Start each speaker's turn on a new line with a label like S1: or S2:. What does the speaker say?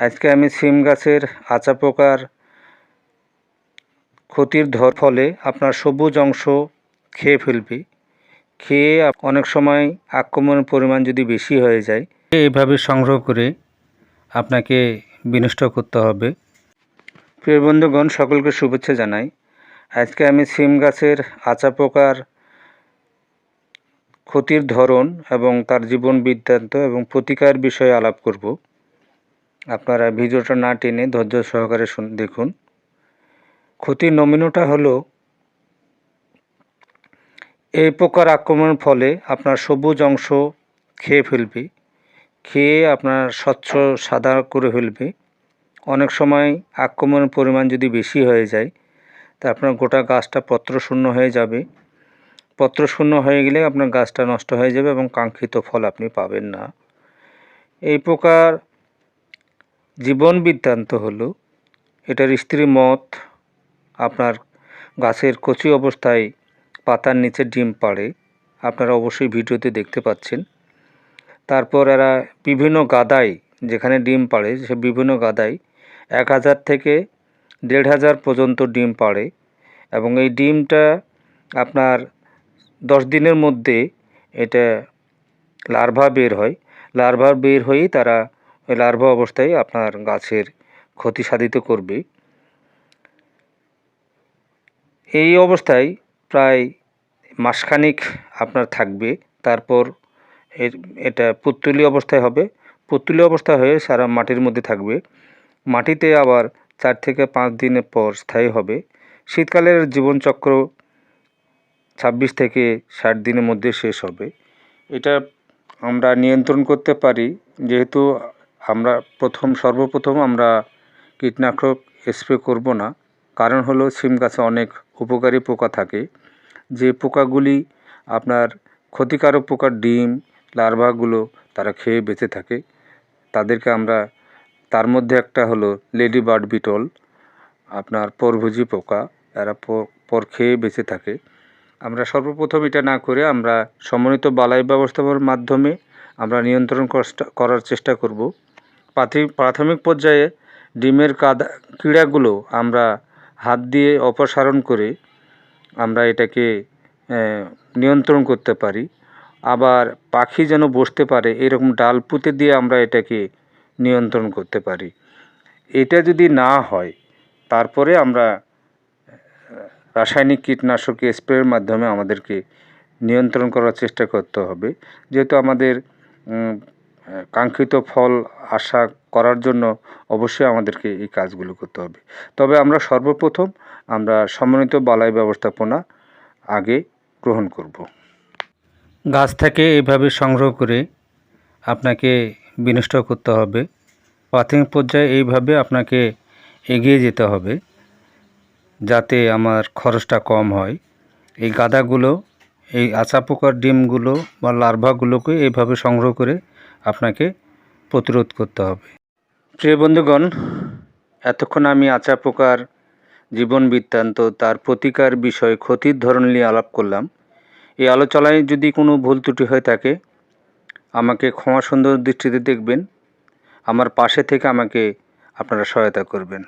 S1: আজকে আমি সিম গাছের আচা পোকার ক্ষতির ধর, ফলে আপনার সবুজ অংশ খেয়ে ফেলবে। খেয়ে অনেক সময় আক্রমণের পরিমাণ যদি বেশি হয়ে যায় এইভাবে সংগ্রহ করে আপনাকে বিনষ্ট করতে হবে। প্রিয় বন্ধুগণ, সকলকে শুভেচ্ছা জানাই। আজকে আমি সিম গাছের আচা পোকার ক্ষতির ধরন এবং তার জীবন বৃত্তান্ত এবং প্রতিকার বিষয়ে আলাপ করব। আপনারা ভিডিওটা না টেনে ধৈর্য সহকারে দেখুন। ক্ষতির নমিনোটা হলো, এই পোকার আক্রমণের ফলে আপনার সবুজ অংশ খেয়ে ফেলবে, খেয়ে আপনার স্বচ্ছ সাদা করে ফেলবে। অনেক সময় আক্রমণের পরিমাণ যদি বেশি হয়ে যায়, তা আপনার গোটা গাছটা পত্রশূন্য হয়ে যাবে। পত্রশূন্য হয়ে গেলে আপনার গাছটা নষ্ট হয়ে যাবে এবং কাঙ্ক্ষিত ফল আপনি পাবেন না। এই পোকার জীবন বৃত্তান্ত হলো। এটার স্ত্রী মত, আপনার গাছের কচি অবস্থায় পাতার নিচে ডিম পাড়ে, আপনারা অবশ্যই ভিডিওতে দেখতে পাচ্ছেন। তারপর এরা বিভিন্ন গাদায়, যেখানে ডিম পাড়ে, সে বিভিন্ন গাদায় এক হাজার থেকে দেড় হাজার পর্যন্ত ডিম পাড়ে এবং এই ডিমটা আপনার দশ দিনের মধ্যে এটা লার্ভা বের হয়। লার্ভা বের হয়েই তারা লার্ভা অবস্থায় আপনার গাছের ক্ষতি সাধিত করবে। এই অবস্থায় প্রায় মাসখানিক আপনার থাকবে। তারপর এর, এটা পুত্তলি অবস্থায় হবে। পুত্তলি অবস্থা হয়ে সারা মাটির মধ্যে থাকবে। মাটিতে আবার চার থেকে পাঁচ দিনের পর স্থায়ী হবে। শীতকালের জীবনচক্র ছাব্বিশ থেকে ষাট দিনের মধ্যে শেষ হবে। এটা আমরা নিয়ন্ত্রণ করতে পারি। যেহেতু আমরা প্রথম, সর্বপ্রথম আমরা কীটনাশক স্প্রে করব না। কারণ হলো সিম গাছে অনেক উপকারী পোকা থাকে। যে পোকাগুলি আপনার ক্ষতিকারক পোকার ডিম, লার্ভাগুলো তারা খেয়ে বেঁচে থাকে। তাদেরকে আমরা, তার মধ্যে একটা হলো লেডি বার্ড বিটল, আপনার পরভোজী পোকা, এরা পর খেয়ে বেঁচে থাকে। আমরা সর্বপ্রথম এটা না করে আমরা সমন্বিত বালাই ব্যবস্থাপনার মাধ্যমে আমরা নিয়ন্ত্রণ করার চেষ্টা করব। প্রাথমিক প্রাথমিক পর্যায়ে ডিমের কাদা কীড়াগুলো আমরা হাত দিয়ে অপসারণ করে আমরা এটাকে নিয়ন্ত্রণ করতে পারি। আবার পাখি যেন বসতে পারে, এরকম ডাল পুঁতে দিয়ে আমরা এটাকে নিয়ন্ত্রণ করতে পারি। এটা যদি না হয়, তারপরে আমরা রাসায়নিক কীটনাশক, স্প্রের মাধ্যমে আমাদেরকে নিয়ন্ত্রণ করার চেষ্টা করতে হবে। যেহেতু আমাদের কাঙ্ক্ষিত ফল আশা করার জন্য অবশ্যই আমাদেরকে এই কাজগুলো করতে হবে। তবে আমরা সর্বপ্রথম আমরা সমন্বিত বালাই ব্যবস্থাপনা আগে গ্রহণ করব। গাছ থেকে এইভাবে সংগ্রহ করে আপনাকে বিনষ্ট করতে হবে। প্রাথমিক পর্যায়ে এইভাবে আপনাকে এগিয়ে যেতে হবে যাতে আমার খরচটা কম হয়। এই গাদাগুলো, এই আচা পোকার ডিমগুলো বা লার্ভাগুলোকে এইভাবে সংগ্রহ করে আপনাকে প্রতিরোধ করতে হবে। প্রিয় বন্ধুগণ, এতক্ষণ আমি আচা পোকার জীবন বৃত্তান্ত, তার প্রতিকার বিষয় ক্ষতির ধরন নিয়ে আলাপ করলাম। এই আলোচনায় যদি কোনো ভুল ত্রুটি হয়ে থাকে, আমাকে ক্ষমা সুন্দর দৃষ্টিতে দেখবেন। আমার পাশে থেকে আমাকে আপনারা সহায়তা করবেন।